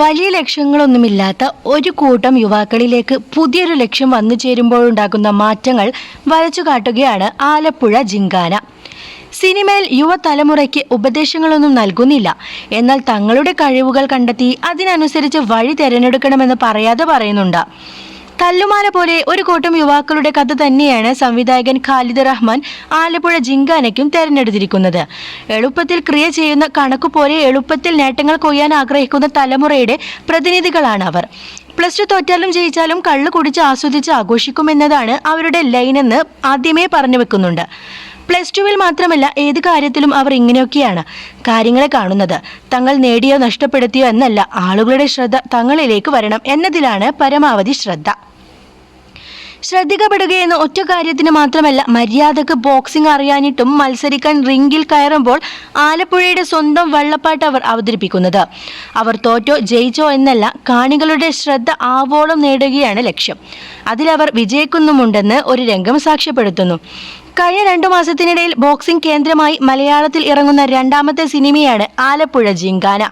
വലിയ ലക്ഷ്യങ്ങളൊന്നുമില്ലാത്ത ഒരു കൂട്ടം യുവാക്കളിലേക്ക് പുതിയൊരു ലക്ഷ്യം വന്നു ചേരുമ്പോഴുണ്ടാകുന്ന മാറ്റങ്ങൾ വരച്ചു കാട്ടുകയാണ് ആലപ്പുഴ ജിങ്കാന. സിനിമയിൽ യുവതലമുറയ്ക്ക് ഉപദേശങ്ങളൊന്നും നൽകുന്നില്ല. എന്നാൽ തങ്ങളുടെ കഴിവുകൾ കണ്ടെത്തി അതിനനുസരിച്ച് വഴി തിരഞ്ഞെടുക്കണമെന്ന് പറയാതെ പറയുന്നുണ്ട്. തല്ലുമാല പോലെ ഒരു കൂട്ടം യുവാക്കളുടെ കഥ തന്നെയാണ് സംവിധായകൻ ഖാലിദ് റഹ്മാൻ ആലപ്പുഴ ജിങ്കാനയ്ക്കും തെരഞ്ഞെടുത്തിരിക്കുന്നത്. എളുപ്പത്തിൽ ക്രിയ ചെയ്യുന്ന കണക്ക് പോലെ എളുപ്പത്തിൽ നേട്ടങ്ങൾ കൊയ്യാൻ ആഗ്രഹിക്കുന്ന തലമുറയുടെ പ്രതിനിധികളാണ് അവർ. പ്ലസ് ടു തോറ്റാലും ജയിച്ചാലും കള്ളു കുടിച്ച് ആസ്വദിച്ച് ആഘോഷിക്കുമെന്നതാണ് അവരുടെ ലൈനെന്ന് ആദ്യമേ പറഞ്ഞു വെക്കുന്നുണ്ട്. പ്ലസ് ടുവിൽ മാത്രമല്ല ഏത് കാര്യത്തിലും അവർ ഇങ്ങനെയൊക്കെയാണ് കാര്യങ്ങളെ കാണുന്നത്. തങ്ങൾ നേടിയോ നഷ്ടപ്പെടുത്തിയോ എന്നല്ല ആളുകളുടെ ശ്രദ്ധ തങ്ങളിലേക്ക് വരണം എന്നതിലാണ് പരമാവധി ശ്രദ്ധ. ശ്രദ്ധിക്കപ്പെടുകയെന്ന ഒറ്റ കാര്യത്തിന് മാത്രമല്ല മര്യാദയ്ക്ക് ബോക്സിംഗ് അറിയാനിട്ടും മത്സരിക്കാൻ റിംഗിൽ കയറുമ്പോൾ ആലപ്പുഴയുടെ സ്വന്തം വള്ളപ്പാട്ട് അവർ അവതരിപ്പിക്കുന്നത്. അവർ തോറ്റോ ജയിച്ചോ എന്നല്ല കാണികളുടെ ശ്രദ്ധ ആവോളം നേടുകയാണ് ലക്ഷ്യം. അതിലവർ വിജയിക്കുന്നുമുണ്ടെന്ന് ഒരു രംഗം സാക്ഷ്യപ്പെടുത്തുന്നു. കഴിഞ്ഞ രണ്ടു മാസത്തിനിടയിൽ ബോക്സിംഗ് കേന്ദ്രമായി മലയാളത്തിൽ ഇറങ്ങുന്ന രണ്ടാമത്തെ സിനിമയാണ് ആലപ്പുഴ ജിങ്കാന.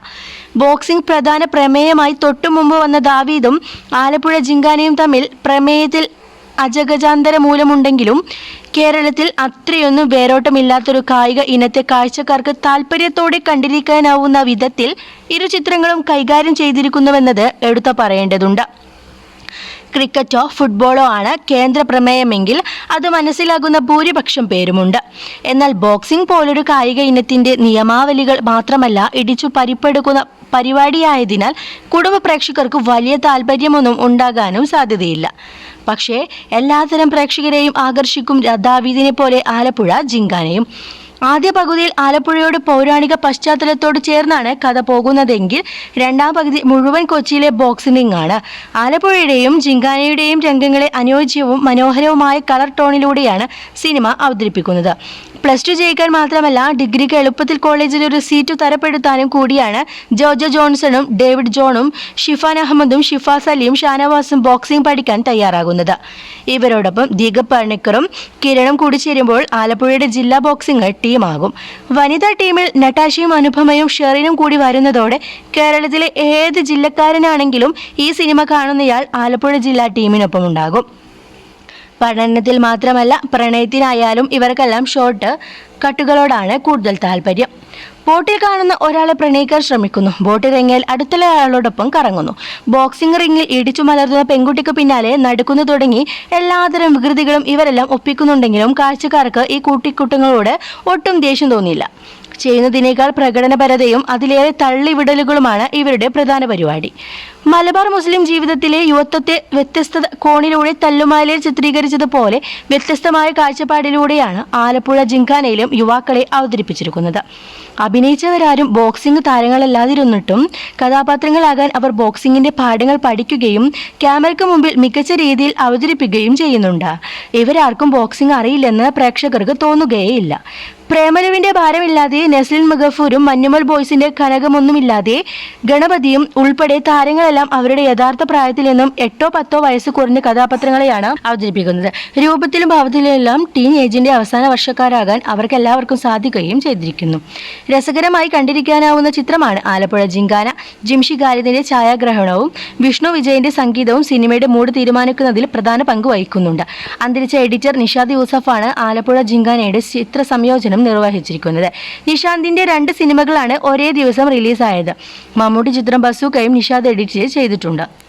ബോക്സിംഗ് പ്രധാന പ്രമേയമായി തൊട്ടു മുമ്പ് വന്ന ദാവീദും ആലപ്പുഴ ജിങ്കാനയും തമ്മിൽ പ്രമേയത്തിൽ അജഗജാന്തര മൂലമുണ്ടെങ്കിലും കേരളത്തിൽ അത്രയൊന്നും വേരോട്ടമില്ലാത്തൊരു കായിക ഇനത്തെ കാഴ്ചക്കാർക്ക് താല്പര്യത്തോടെ കണ്ടിരിക്കാനാവുന്ന വിധത്തിൽ ഇരു ചിത്രങ്ങളും കൈകാര്യം ചെയ്തിരിക്കുന്നുവെന്നത് എടുത്തു പറയേണ്ടതുണ്ട്. ക്രിക്കറ്റോ ഫുട്ബോളോ ആണ് കേന്ദ്ര പ്രമേയമെങ്കിൽ അത് മനസ്സിലാകുന്ന ഭൂരിപക്ഷം പേരുമുണ്ട്. എന്നാൽ ബോക്സിംഗ് പോലൊരു കായിക ഇനത്തിന്റെ നിയമാവലികൾ മാത്രമല്ല ഇടിച്ചു പരിപ്പെടുക്കുന്ന പരിപാടിയായതിനാൽ കുടുംബ പ്രേക്ഷകർക്ക് വലിയ താല്പര്യമൊന്നും ഉണ്ടാകാനും സാധ്യതയില്ല. പക്ഷേ എല്ലാത്തരം പ്രേക്ഷകരെയും ആകർഷിക്കും ദാവീദിനെ പോലെ ആലപ്പുഴ ജിങ്കാനയും. ആദ്യ പകുതിയിൽ ആലപ്പുഴയുടെ പൗരാണിക പശ്ചാത്തലത്തോട് ചേർന്നാണ് കഥ പോകുന്നതെങ്കിൽ രണ്ടാം പകുതി മുഴുവൻ കൊച്ചിയിലെ ബോക്സിംഗ് ആണ്. ആലപ്പുഴയുടെയും ജിങ്കാനയുടെയും രംഗങ്ങളെ അനുയോജ്യവും മനോഹരവുമായ കളർ ടോണിലൂടെയാണ് സിനിമ അവതരിപ്പിക്കുന്നത്. പ്ലസ് ടു ജയിക്കാൻ മാത്രമല്ല ഡിഗ്രിക്ക് എളുപ്പത്തിൽ കോളേജിൽ ഒരു സീറ്റ് തരപ്പെടുത്താനും കൂടിയാണ് ജോജോ ജോൺസണും ഡേവിഡ് ജോണും ഷിഫാൻ അഹമ്മദും ഷിഫാസ് അലിയും ഷാനവാസും ബോക്സിംഗ് പഠിക്കാൻ തയ്യാറാകുന്നത്. ഇവരോടൊപ്പം ദീപക് പർണിക്കറും കിരണും കൂടി ചേരുമ്പോൾ ആലപ്പുഴയുടെ ജില്ലാ ബോക്സിംഗ് ടീമാകും. വനിതാ ടീമിൽ നട്ടാശയും അനുപമയും ഷെറിനും കൂടി വരുന്നതോടെ കേരളത്തിലെ ഏത് ജില്ലക്കാരനാണെങ്കിലും ഈ സിനിമ കാണുന്നയാൾ ആലപ്പുഴ ജില്ലാ ടീമിനൊപ്പം ഉണ്ടാകും. പഠനത്തിൽ മാത്രമല്ല പ്രണയത്തിനായാലും ഇവർക്കെല്ലാം ഷോർട്ട് കട്ടുകളോടാണ് കൂടുതൽ താല്പര്യം. ബോട്ടിൽ കാണുന്ന ഒരാളെ പ്രണയിക്കാൻ ശ്രമിക്കുന്നു. ബോട്ടിൽ ഇറങ്ങിയാൽ അടുത്തുള്ള ആളോടൊപ്പം കറങ്ങുന്നു. ബോക്സിംഗ് റിംഗിൽ ഇടിച്ചു മലർന്ന പെൺകുട്ടിക്ക് പിന്നാലെ നടക്കുന്നു തുടങ്ങി എല്ലാതരം വികൃതികളും ഇവരെല്ലാം ഒപ്പിക്കുന്നുണ്ടെങ്കിലും കാഴ്ചക്കാർക്ക് ഈ കൂട്ടിക്കുട്ടങ്ങളോട് ഒട്ടും ദേഷ്യം തോന്നിയില്ല. ചെയ്യുന്നതിനേക്കാൾ പ്രകടനപരതയും അതിലേറെ തള്ളിവിടലുകളുമാണ് ഇവരുടെ പ്രധാന പരിപാടി. മലബാർ മുസ്ലിം ജീവിതത്തിലെ യുവത്വത്തെ വ്യത്യസ്ത കോണിലൂടെ തല്ലുമാലയിൽ ചിത്രീകരിച്ചതുപോലെ വ്യത്യസ്തമായ കാഴ്ചപ്പാടിലൂടെയാണ് ആലപ്പുഴ ജിങ്കാനയിലും യുവാക്കളെ അവതരിപ്പിച്ചിരിക്കുന്നത്. അഭിനയിച്ചവരാരും ബോക്സിംഗ് താരങ്ങളല്ലാതിരുന്നിട്ടും കഥാപാത്രങ്ങളാകാൻ അവർ ബോക്സിംഗിന്റെ പാഠങ്ങൾ പഠിക്കുകയും ക്യാമറയ്ക്ക് മുമ്പിൽ മികച്ച രീതിയിൽ അവതരിപ്പിക്കുകയും ചെയ്യുന്നുണ്ട്. ഇവരാർക്കും ബോക്സിംഗ് അറിയില്ലെന്ന് പ്രേക്ഷകർക്ക് തോന്നുകയേയില്ല. പ്രേമലുവിന്റെ ഭാരമില്ലാതെ നസ്ലിൻ മുഗഫൂരും മഞ്ഞുമൽ ബോയ്സിന്റെ കനകമൊന്നുമില്ലാതെ ഗണപതിയും ഉൾപ്പെടെ താരങ്ങളെല്ലാം അവരുടെ യഥാർത്ഥ പ്രായത്തിൽ നിന്നും എട്ടോ പത്തോ വയസ്സ് കുറഞ്ഞ കഥാപാത്രങ്ങളെയാണ് അവതരിപ്പിക്കുന്നത്. രൂപത്തിലും ഭാവത്തിലുമെല്ലാം ടീൻ ഏജിന്റെ അവസാന വർഷക്കാരാകാൻ അവർക്ക് എല്ലാവർക്കും സാധിക്കുകയും ചെയ്തിരിക്കുന്നു. രസകരമായി കണ്ടിരിക്കാനാവുന്ന ചിത്രമാണ് ആലപ്പുഴ ജിങ്കാന. ജിംഷി ഖാലിദിന്റെ ഛായാഗ്രഹണവും വിഷ്ണു വിജയന്റെ സംഗീതവും സിനിമയുടെ മൂഡ് തീരുമാനിക്കുന്നതിൽ പ്രധാന പങ്ക് വഹിക്കുന്നുണ്ട്. അന്തരിച്ച എഡിറ്റർ നിഷാദ് യൂസഫാണ് ആലപ്പുഴ ജിങ്കാനയുടെ ചിത്ര സംയോജനം നിർവഹിച്ചിരിക്കുന്നത്. നിഷാന്തിന്റെ രണ്ട് സിനിമകളാണ് ഒരേ ദിവസം റിലീസായത്. മമ്മൂട്ടി ചിത്രം ബസൂക്കയും നിഷാദ് എഡിറ്റ് ചെയ്തിട്ടുണ്ട്.